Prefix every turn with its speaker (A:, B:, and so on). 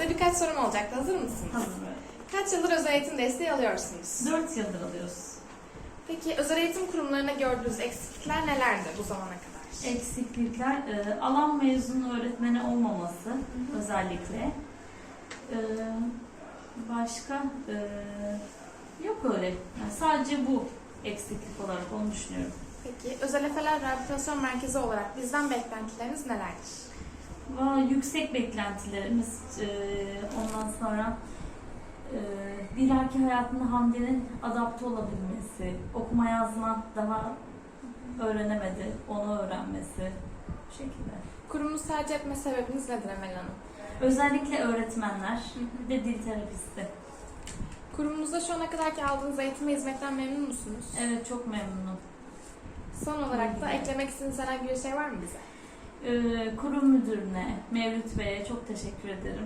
A: Size birkaç sorum olacaktı. Hazır mısınız?
B: Hazır.
A: Kaç yıldır özel eğitim desteği alıyorsunuz?
B: 4 yıldır alıyoruz.
A: Peki özel eğitim kurumlarına gördüğünüz eksiklikler nelerdi bu zamana kadar?
B: Eksiklikler, e, alan mezunu öğretmeni olmaması özellikle. E, başka e, yok öyle. Yani sadece bu eksiklik olarak onu düşünüyorum.
A: Peki özel efeler rehabilitasyon merkezi olarak bizden beklentileriniz nelerdir?
B: Yüksek beklentilerimiz e, ondan sonra e, erkek hayatında Hamdi'nin adapte olabilmesi, okuma yazma daha öğrenemedi, onu öğrenmesi bu şekilde.
A: Kurumunuzu tercih etme sebebiniz nedir Emel Hanım?
B: Özellikle öğretmenler de dil terapisti.
A: Kurumunuzda şu ana kadarki aldığınız eğitim ve hizmetten memnun musunuz?
B: Evet çok memnunum.
A: Son olarak da eklemek istediğiniz herhangi bir şey var mı bize?
B: Ee, kurum müdürüne, Mevlüt Bey'e çok teşekkür ederim.